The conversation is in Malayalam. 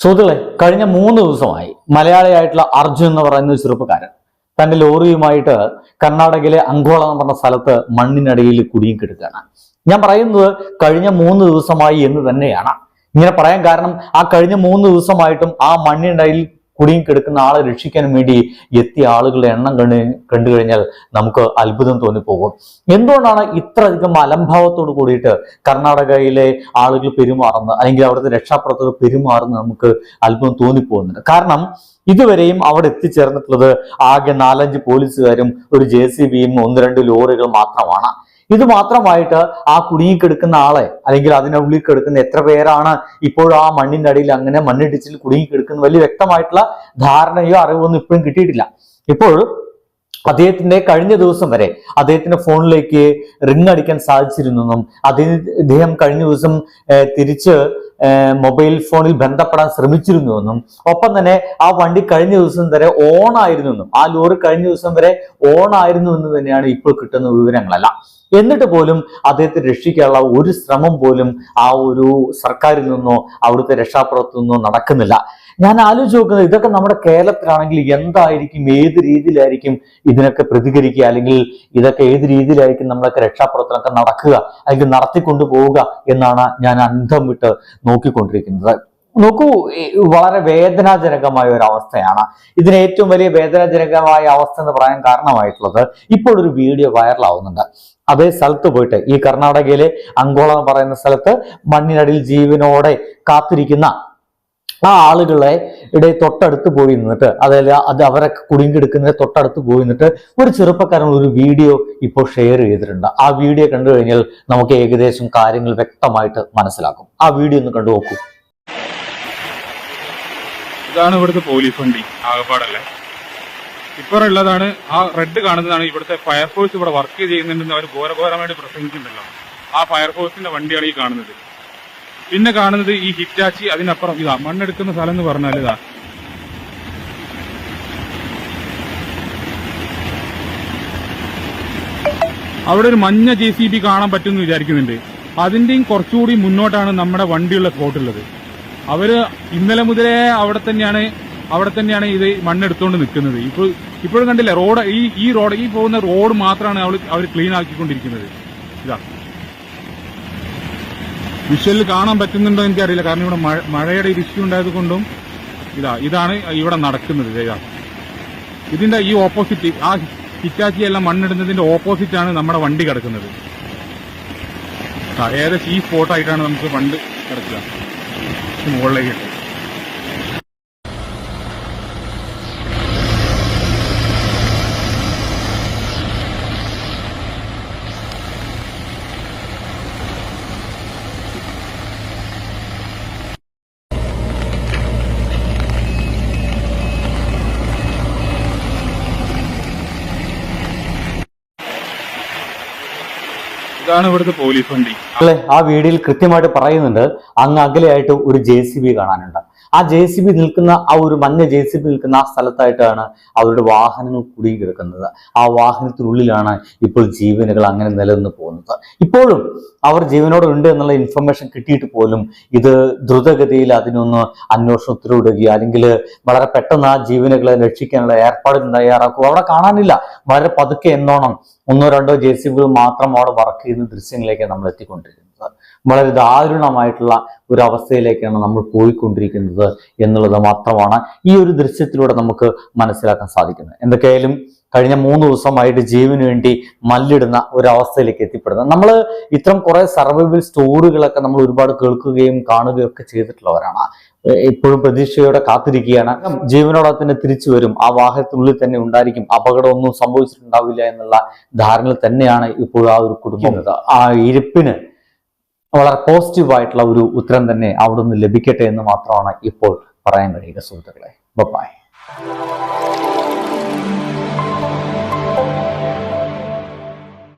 സുഹൃത്തുക്കളെ കഴിഞ്ഞ മൂന്ന് ദിവസമായി മലയാളിയായിട്ടുള്ള അർജുൻ എന്ന് പറയുന്ന ചെറുപ്പക്കാരൻ. തന്റെ ലോറിയുമായിട്ട് കർണാടകയിലെ അങ്കോള എന്ന് പറഞ്ഞ സ്ഥലത്ത് മണ്ണിനടിയിൽ കുടുങ്ങിക്കിടക്കുകയാണ് ഞാൻ പറയുന്നത് കഴിഞ്ഞ മൂന്ന് ദിവസമായി എന്ന് തന്നെയാണ്. ഇങ്ങനെ പറയാൻ കാരണം ആ കഴിഞ്ഞ മൂന്ന് ദിവസമായിട്ടും ആ മണ്ണിനടിയിൽ കുടുങ്ങി കിടക്കുന്ന ആളെ രക്ഷിക്കാൻ വേണ്ടി എത്തിയ ആളുകളുടെ എണ്ണം കണ്ടു കണ്ടു കഴിഞ്ഞാൽ നമുക്ക് അത്ഭുതം തോന്നിപ്പോകും. എന്തുകൊണ്ടാണ് ഇത്ര അധികം അലംഭാവത്തോട് കൂടിയിട്ട് കർണാടകയിലെ ആളുകൾ പെരുമാറുന്നത്? അല്ലെങ്കിൽ അവിടുത്തെ രക്ഷാപ്രവർത്തകർ പെരുമാറുന്നത് നമുക്ക് അത്ഭുതം തോന്നിപ്പോകുന്നുണ്ട്. കാരണം ഇതുവരെയും അവിടെ എത്തിച്ചേർന്നിട്ടുള്ളത് ആകെ നാലഞ്ച് പോലീസുകാരും ഒരു ജെ സി ബിയും ഒന്ന് രണ്ട് ലോറികൾ മാത്രമാണ്. ഇത് മാത്രമായിട്ട് ആ കുടുങ്ങി കിടക്കുന്ന ആളെ അല്ലെങ്കിൽ അതിനുള്ളിൽ കിടക്കുന്ന എത്ര പേരാണ് ഇപ്പോഴും ആ മണ്ണിന്റെ അടിയിൽ അങ്ങനെ മണ്ണിടിച്ചിൽ കുടുങ്ങി കിടക്കുന്ന വലിയ വ്യക്തമായിട്ടുള്ള ധാരണയോ അറിവോ ഒന്നും ഇപ്പോഴും കിട്ടിയിട്ടില്ല. ഇപ്പോൾ അദ്ദേഹത്തിന്റെ കഴിഞ്ഞ ദിവസം വരെ അദ്ദേഹത്തിന്റെ ഫോണിലേക്ക് റിംഗ് അടിക്കാൻ സാധിച്ചിരുന്നെന്നും അദ്ദേഹം കഴിഞ്ഞ ദിവസം തിരിച്ച് മൊബൈൽ ഫോണിൽ ബന്ധപ്പെടാൻ ശ്രമിച്ചിരുന്നുവെന്നും ഒപ്പം തന്നെ ആ വണ്ടി കഴിഞ്ഞ ദിവസം വരെ ഓൺ ആയിരുന്നെന്നും ആ ലോറി കഴിഞ്ഞ ദിവസം വരെ ഓൺ ആയിരുന്നു എന്ന് തന്നെയാണ് ഇപ്പോൾ കിട്ടുന്ന വിവരങ്ങളെല്ലാം. എന്നിട്ട് പോലും അദ്ദേഹത്തെ രക്ഷിക്കാനുള്ള ഒരു ശ്രമം പോലും ആ ഒരു സർക്കാരിൽ നിന്നോ അവിടുത്തെ രക്ഷാപ്രവർത്തനത്തിൽ നിന്നോ നടക്കുന്നില്ല. ഞാൻ ആലോചിച്ച് നോക്കുന്നത് ഇതൊക്കെ നമ്മുടെ കേരളത്തിലാണെങ്കിൽ എന്തായിരിക്കും ഏത് രീതിയിലായിരിക്കും ഇതിനൊക്കെ പ്രതികരിക്കുക? അല്ലെങ്കിൽ ഇതൊക്കെ ഏത് രീതിയിലായിരിക്കും നമ്മളൊക്കെ രക്ഷാപ്രവർത്തനമൊക്കെ നടക്കുക? അല്ലെങ്കിൽ നടത്തിക്കൊണ്ടു പോവുക എന്നാണ് ഞാൻ അന്ധം വിട്ട് നോക്കിക്കൊണ്ടിരിക്കുന്നത്. നോക്കൂ വളരെ വേദനാജനകമായ ഒരു അവസ്ഥയാണ്. ഇതിന് ഏറ്റവും വലിയ വേദനാജനകമായ അവസ്ഥ എന്ന് പറയാൻ കാരണമായിട്ടുള്ളത് ഇപ്പോൾ ഒരു വീഡിയോ വൈറലാവുന്നുണ്ട്. അതേ സ്ഥലത്ത് പോയിട്ട് ഈ കർണാടകയിലെ അങ്കോള എന്ന് പറയുന്ന സ്ഥലത്ത് മണ്ണിനടിയിൽ ജീവനോടെ കാത്തിരിക്കുന്ന ആ ആളുകളെ ഇടയിൽ തൊട്ടടുത്ത് പോയി നിന്നിട്ട് അതായത് അത് അവരെ കുടുങ്ങിയെടുക്കുന്നതിന് തൊട്ടടുത്ത് പോയി നിന്നിട്ട് ഒരു ചെറുപ്പക്കാരൻ ഒരു വീഡിയോ ഇപ്പോൾ ഷെയർ ചെയ്തിട്ടുണ്ട്. ആ വീഡിയോ കണ്ടു കഴിഞ്ഞാൽ നമുക്ക് ഏകദേശം കാര്യങ്ങൾ വ്യക്തമായിട്ട് മനസ്സിലാക്കും. ആ വീഡിയോ ഒന്ന് കണ്ടു നോക്കൂ. ഇതാണ് ഇവിടുത്തെ പോലീസ് വണ്ടി ആകപ്പാടല്ലേ? ഇപ്പറുള്ളതാണ് ആ റെഡ് കാണുന്നതാണ് ഇവിടുത്തെ ഫയർഫോഴ്സ് ഇവിടെ വർക്ക് ചെയ്യുന്നുണ്ടെന്ന് അവർ ഘോരഘോരമായിട്ട് പ്രസംഗിക്കുന്നുണ്ടല്ലോ. ആ ഫയർഫോഴ്സിന്റെ വണ്ടിയാണ് ഈ കാണുന്നത്. പിന്നെ കാണുന്നത് ഈ ഹിറ്റാച്ചി അതിനപ്പുറം ഇതാ മണ്ണെടുക്കുന്ന സ്ഥലം എന്ന് പറഞ്ഞാൽ ഇതാ. അവിടെ ഒരു മഞ്ഞ ജെ സി ബി കാണാൻ പറ്റുമെന്ന് വിചാരിക്കുന്നുണ്ട്. അതിന്റെയും കുറച്ചുകൂടി മുന്നോട്ടാണ് നമ്മുടെ വണ്ടിയുള്ള സ്പോട്ടുള്ളത് അവർ ഇന്നലെ മുതലേ അവിടെ തന്നെയാണ് അവിടെ തന്നെയാണ് ഇത് മണ്ണെടുത്തുകൊണ്ട് നിൽക്കുന്നത് ഇപ്പോൾ ഇപ്പോഴും കണ്ടില്ല റോഡ് ഈ ഈ റോഡ് ഈ പോകുന്ന റോഡ് മാത്രമാണ് അവൾ അവർ ക്ലീൻ ആക്കിക്കൊണ്ടിരിക്കുന്നത്. ഇതാ. വിഷ്വലിൽ കാണാൻ പറ്റുന്നുണ്ടോ എനിക്കറിയില്ല. കാരണം ഇവിടെ മഴ- മഴയുടെ ഒരു ഇഷ്യൂ ഉണ്ടായത് കൊണ്ടും ഇതാ ഇതാണ് ഇവിടെ നടക്കുന്നത്. ഇതാ. ഇതിന്റെ ഈ ഓപ്പോസിറ്റ് ആ ഹിറ്റാച്ചി എല്ലാം മണ്ണിടുന്നതിന്റെ ഓപ്പോസിറ്റ് ആണ് നമ്മുടെ വണ്ടി കിടക്കുന്നത്. ഏകദേശം ഈ സ്പോട്ടായിട്ടാണ് നമുക്ക് വണ്ട് കിടക്കുക. ഇത് മുകളിലേക്ക് ഇതാണ് ഇവിടുത്തെ പോലീസ് വണ്ടി. ആ വീഡിയോയിൽ കൃത്യമായിട്ട് പറയുന്നുണ്ട് അങ്ങ് അകലെയായിട്ട് ഒരു ജെ കാണാനുണ്ട്. ആ ജെ സി ബി നിൽക്കുന്ന ആ ഒരു മഞ്ഞ ജെ സി ബി നിൽക്കുന്ന ആ സ്ഥലത്തായിട്ടാണ് അവരുടെ വാഹനങ്ങൾ കുടുങ്ങി കിടക്കുന്നത് ആ വാഹനത്തിനുള്ളിലാണ് ഇപ്പോൾ ജീവനുകൾ അങ്ങനെ നിലനിന്ന് പോകുന്നത്. ഇപ്പോഴും അവർ ജീവനോടെ ഉണ്ട് എന്നുള്ള ഇൻഫർമേഷൻ കിട്ടിയിട്ട് പോലും ഇത് ദ്രുതഗതിയിൽ അതിനൊന്ന് അന്വേഷണത്തിലൂടുകയോ അല്ലെങ്കിൽ വളരെ പെട്ടെന്ന് ആ ജീവനുകളെ രക്ഷിക്കാനുള്ള ഏർപ്പാടുകൾ തയ്യാറാക്കുക അവിടെ കാണാനില്ല. വളരെ പതുക്കെ എന്നോണം ഒന്നോ രണ്ടോ ജെ സി ബികൾ മാത്രം അവിടെ വർക്ക് ചെയ്യുന്ന ദൃശ്യങ്ങളിലേക്ക് നമ്മൾ എത്തിക്കൊണ്ടിരിക്കുന്നത് വളരെ ദാരുണമായിട്ടുള്ള ഒരു അവസ്ഥയിലേക്കാണ് നമ്മൾ പോയിക്കൊണ്ടിരിക്കുന്നത് എന്നുള്ളത് മാത്രമാണ് ഈ ഒരു ദൃശ്യത്തിലൂടെ നമുക്ക് മനസ്സിലാക്കാൻ സാധിക്കുന്നത്. എന്തൊക്കെയായാലും കഴിഞ്ഞ മൂന്ന് ദിവസമായിട്ട് ജീവന് വേണ്ടി മല്ലിടുന്ന ഒരവസ്ഥയിലേക്ക് എത്തിപ്പെടുന്നത്. നമ്മൾ ഇത്തരം കുറെ സർവൈവൽ സ്റ്റോറികളൊക്കെ നമ്മൾ ഒരുപാട് കേൾക്കുകയും കാണുകയും ഒക്കെ ചെയ്തിട്ടുള്ളവരാണ്. എപ്പോഴും പ്രതീക്ഷയോടെ കാത്തിരിക്കുകയാണ്. ജീവനോടെ തന്നെ തിരിച്ചു വരും. ആ വാഹനത്തിനുള്ളിൽ തന്നെ ഉണ്ടായിരിക്കും. അപകടമൊന്നും സംഭവിച്ചിട്ടുണ്ടാവില്ല എന്നുള്ള ധാരണയിൽ തന്നെയാണ് ഇപ്പോഴും ആ ഒരു കുടുംബം. ആ ഇരിപ്പിന് വളരെ പോസിറ്റീവ് ആയിട്ടുള്ള ഒരു ഉത്തരം തന്നെ അവിടെ നിന്ന് ലഭിക്കട്ടെ എന്ന് മാത്രമാണ് ഇപ്പോൾ പറയാൻ കഴിയുക സുഹൃത്തുക്കളെ. ബൈ